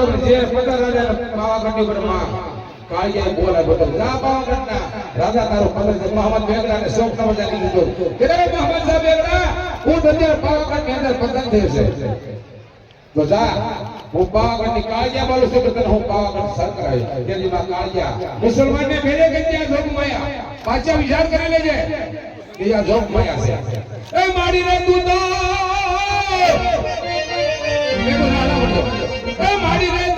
બધો જે પંદર રાજા પાવાગઢની ઉપરમાં કાળિયા બોલા બધો જા પાવાગઢના રાજા તારો પંદર છે. મોહમ્મદ બેગડા ને શોખ નવાજા કીધું તો કે રે મોહમ્મદ સાહેબ બેગડા હું તને પાવાગઢની અંદર પતંગ થશે તો જા, હું પાવાગઢની કાળિયા બોલું છું કે તને હું પાવાગઢ સર કરાવી તેની માં કાળિયા મુસલમાન ને ભેરે કે ત્યાં જોગ માયા. પાછા વિચાર કરી લેજે. કે આ માયા છે. એ મારી રે તું તો. એ મારી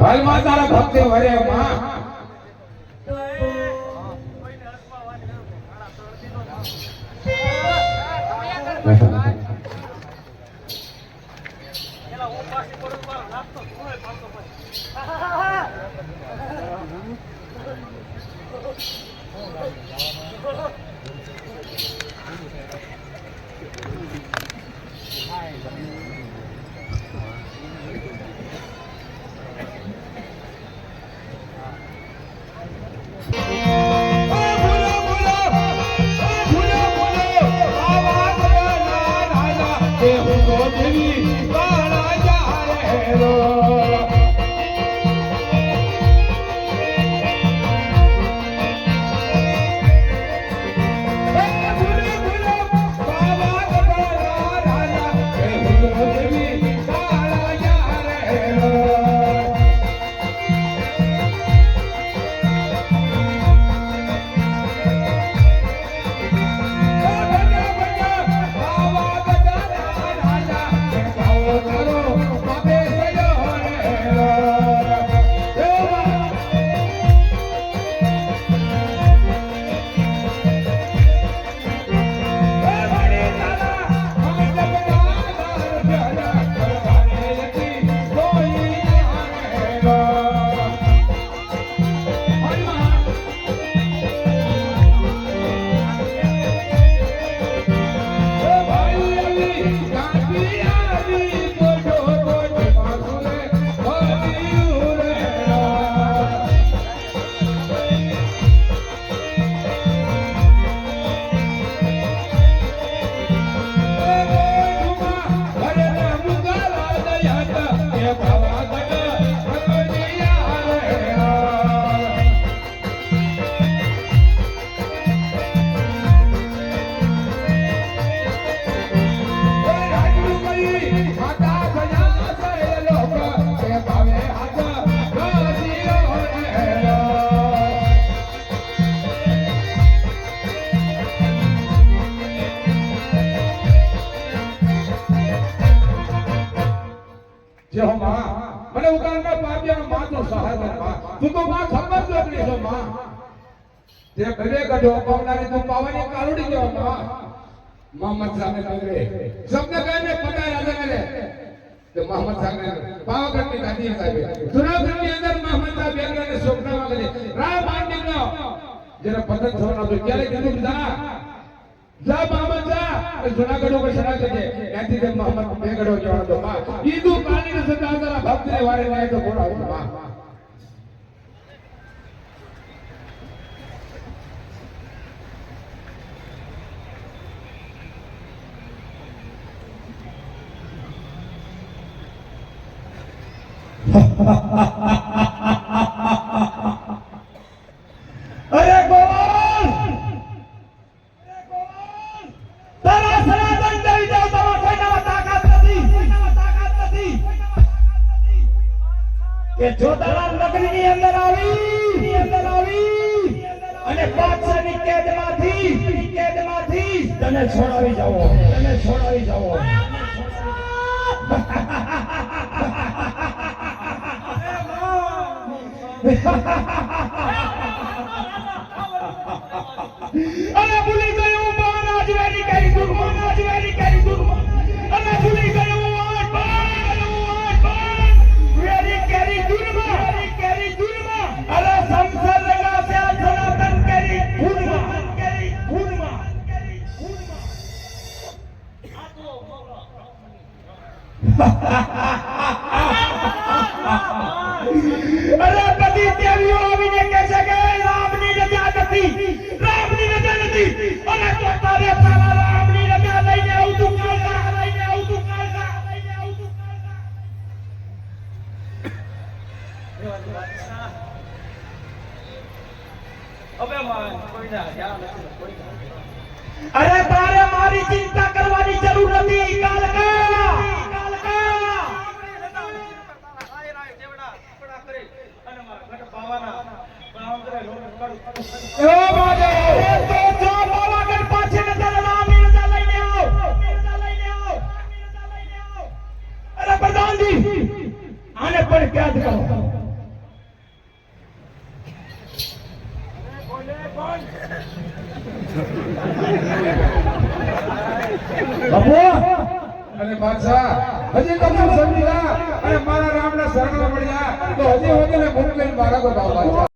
હાલમાં તારા ભક્તિ વરે માં. કોઈને હાથમાં તે ભલે કઢો પવનારી તું પાવાની કાળુડી ગયો મોહમ્મદ સામે નગરે સબને કહીને પતા રાજા કરે તો મોહમ્મદ સામે પાવાગઢની ગાદી સાહેબ. જુનાગઢની અંદર મોહમ્મદ સાહેબ બેગરાને સોપનામાં કરે. રામ પાંડિત નો જેને પતન થવાનો તો ક્યારે કીધું જા જા મોહમ્મદ, જા. જુનાગઢ ઉપર શરા કરજે ત્યાંથી મોહમ્મદ બેગડો જવાનો તો માં ઈદુ કાલી ને સદા તારા ભક્ત ને વારે વારે તો બોલાવું માં કે જો તારા નગરીની અંદર આવી અંદર આવી અને બાદશાહની કેદમાંથી કેદમાંથી તને છોડાવી જાવો તને છોડાવી જાવો અરે ભૂલી અરે બધી તારે મારે ચિંતા કરવાની જરૂર નથી કાલકા રાય રાય દેવડા ટુકડા કરી અને મારા ઘટ પાવાના પણ આમ કરે લોટ એવો મહાદેવ એ તો જો પાવાગઢ પાસે નજર રામ નજર લઈને આવો નજર લઈને આવો લઈને આવો અરે પ્રધાનજી આને પણ કેદ કરો.